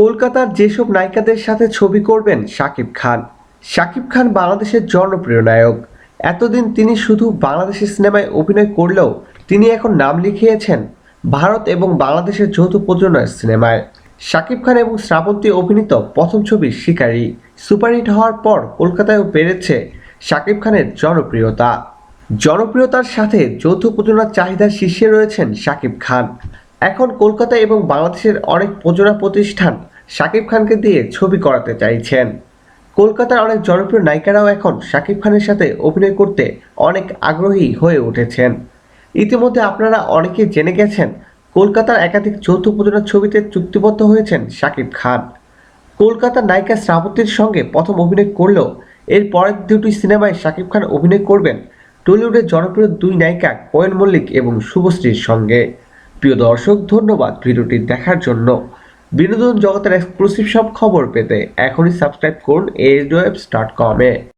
কলকাতার যেসব নায়িকাদের সাথে ছবি করবেন শাকিব খান। শাকিব খান বাংলাদেশের জনপ্রিয় নায়ক। এতদিন তিনি শুধু বাংলাদেশের সিনেমায় অভিনয় করলেও তিনি এখন নাম লিখিয়েছেন ভারত এবং বাংলাদেশের যৌথ প্রযোজনার সিনেমায়। শাকিব খান এবং শ্রাবন্তী অভিনীত প্রথম ছবি শিকারী। সুপারহিট হওয়ার পর কলকাতায়ও বেড়েছে শাকিব খানের জনপ্রিয়তা। জনপ্রিয়তার সাথে যৌথ প্রযোজনার চাহিদার শীর্ষে রয়েছেন শাকিব খান। এখন কলকাতা এবং বাংলাদেশের অনেক প্রযোজনা প্রতিষ্ঠান শাকিব খানকে দিয়ে ছবি করাতে চাইছেন। কলকাতার অনেক জনপ্রিয় নায়িকারাও এখন শাকিব খানের সাথে অভিনয় করতে অনেক আগ্রহী হয়ে উঠেছেন। ইতিমধ্যে আপনারা অনেকে জেনে গেছেন, কলকাতার একাধিক যৌথ প্রযোজনার ছবিতে চুক্তিবদ্ধ হয়েছেন শাকিব খান। কলকাতার নায়িকা শ্রাবতীর সঙ্গে প্রথম অভিনয় করলেও এর পরের দুটি সিনেমায় শাকিব খান অভিনয় করবেন টলিউডের জনপ্রিয় দুই নায়িকা কোয়েন মল্লিক এবং শুভশ্রীর সঙ্গে। প্রিয় দর্শক, ধন্যবাদ ভিডিওটি দেখার জন্য। বিনোদন জগতের এক্সক্লুসিভ সব খবর পেতে এখনই সাবস্ক্রাইব করুন এজ ডট কমে